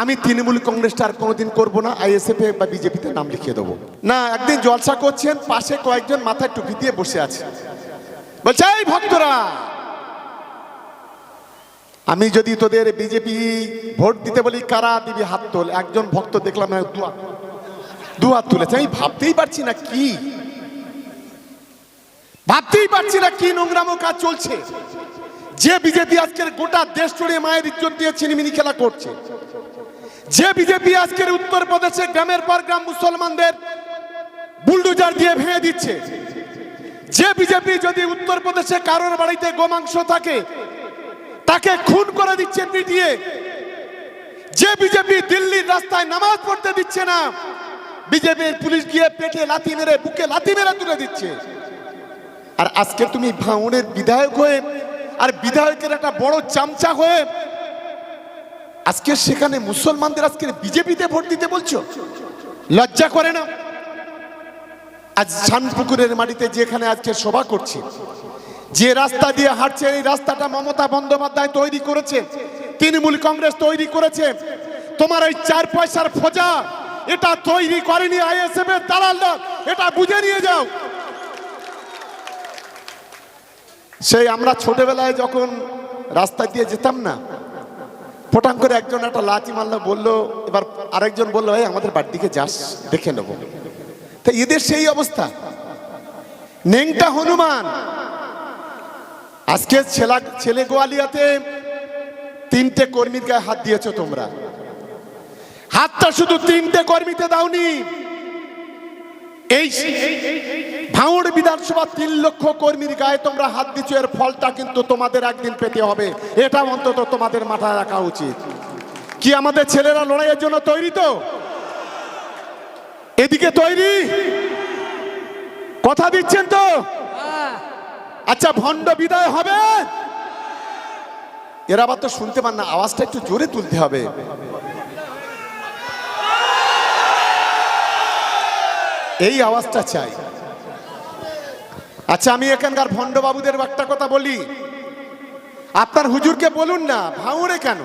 আমি তৃণমূল কংগ্রেসটা আর কোনোদিন করব না, আইএসএফ বা বিজেপিতে নাম লিখিয়ে দেবো। না, একদিন জলসা করছেন, পাশে কয়েকজন মাথায় টুপি দিয়ে বসে আছে। বলছে, এই ভক্তরা, আমি যদি তোদের বিজেপি ভোট দিতে বলি, কারা দিবি হাত তোল? একজন ভক্ত দেখলাম না দু হাত তুলেছে। আমি ভাবতেই পারছি না কি। ভাবতেই পারছি না কি নোংরামো কাজ চলছে। যে বিজেপি আজকের গোটা দেশ জুড়ে মায়ের ইজ্জত দিয়ে ছিনিমিনি খেলা করছে। যে বিজেপি আজকের উত্তরপ্রদেশে গ্রামের পর গ্রাম মুসলমানদের বুলডোজার দিয়ে ভেঙে দিচ্ছে। যে বিজেপি যদি উত্তরপ্রদেশে কারোর বাড়িতে গোমাংস থাকে, তাকে খুন করে দিচ্ছে পিটিয়ে যে বিজেপি দিল্লির রাস্তায় নামাজ পড়তে দিচ্ছে না, বিজেপির পুলিশ গিয়ে পেটে লাথি মেরে, বুকে লাথি মেরে তুলে দিচ্ছে। আর আজকে তুমি ভাঙনের বিধায়ক হয়ে, আর বিধায়কের একটা বড় চামচা হয়ে আজকে সেখানে মুসলমানদের আজকে বিজেপিতে ভোট দিতে বলছো? লজ্জা করে না? আজ শানপুকুরের মাটিতে যেখানে আজকে সভা করছে, যে রাস্তা দিয়ে হাঁটছে, এই রাস্তাটা মমতা বন্দ্যোপাধ্যায় তৈরি করেছে, তৃণমূল কংগ্রেস তৈরি করেছে। তোমার ওই চার পয়সার ফোজা, এটা তৈরি করেনি আইএসএফ এর দালাল দল। এটা বুঝে নিয়ে যাও। সেই আমরা ছোটবেলায় যখন রাস্তা দিয়ে যেতাম না ফটাং করে একজন একটা লাচি মারলো, বলল, এবার আরেকজন বলল, এই, আমাদের বাড়ির দিকে যাস, দেখে নেব। তা এদের সেই অবস্থা। নেংটা হনুমান। আজকে ছেলা, ছেলে গোয়ালিয়াতে তিনটে কর্মীর গায়ে হাত দিয়েছ তোমরা। হাতটা শুধু তিনটে কর্মীতে দাওনি। এই ভাঙড় বিধানসভা তিন লক্ষ কর্মীর গায়ে তোমরা হাত দিচ্ছ এর ফলটা কিন্তু তোমাদের একদিন পেতে হবে। এটা অন্তত তোমাদের মাথায় রাখা উচিত। কি আমাদের ছেলেরা লড়াইয়ের জন্য তৈরি তো? এদিকে তৈরি? কথা দিচ্ছেন তো? আচ্ছা ভণ্ড বিদায় হবে। এরা আবার তো শুনতে পান না, আওয়াজটা একটু জোরে তুলতে হবে। এই আওয়াজটা চাই। আচ্ছা আমি এখানকার ভণ্ড বাবুদের একটা কথা বলি। আপনার হুজুরকে বলুন না, ভাঙড়ে কেন?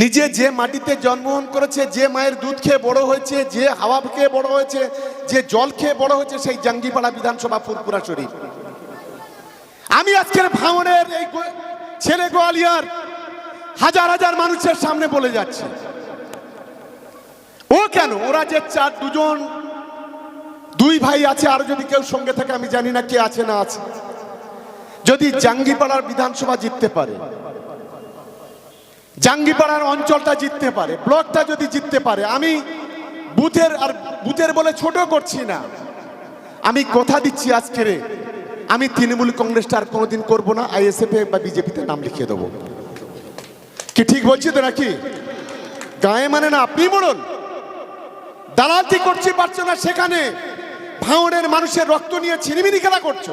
নিজে যে মাটিতে জন্মগ্রহণ করেছে, যে মায়ের দুধ খেয়ে বড় হয়েছে, যে হাওয়া খেয়ে বড় হয়েছে, যে জল খেয়ে বড় হয়েছে, সেই জাঙ্গিপাড়া বিধানসভা ফুরপুরা শরীফ। আমি আজকের ভাঙনের এই ছেলে গোয়ালিয়ার হাজার হাজার মানুষের সামনে বলে যাচ্ছি। ও কেন? ওরা যে চার দুজন, দুই ভাই আছে, আর যদি কেউ সঙ্গে থাকে, আমি জানি না কে আছে না আছে। যদি জাঙ্গিপাড়ার বিধানসভা জিততে পারে, জাঙ্গিপাড়ার অঞ্চলটা জিততে পারে, ব্লকটা যদি জিততে পারে, আমি বুথের আর বুথের বলে ছোট করছি না। আমি কথা দিচ্ছি আজকের আমি তৃণমূল কংগ্রেসটা আর কোনোদিন করব না, আইএসএফ বা বিজেপিতে নাম লিখিয়ে দেবো। কি ঠিক বলছি তো নাকি? গায়ে মানে না, আপনি মোড়ল দালালতি করছি, পারছ না সেখানে? ভাঙনের মানুষের রক্ত নিয়ে ছিনিমিনি খেলা করছ।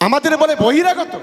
আমাদের বলে বহিরাগত।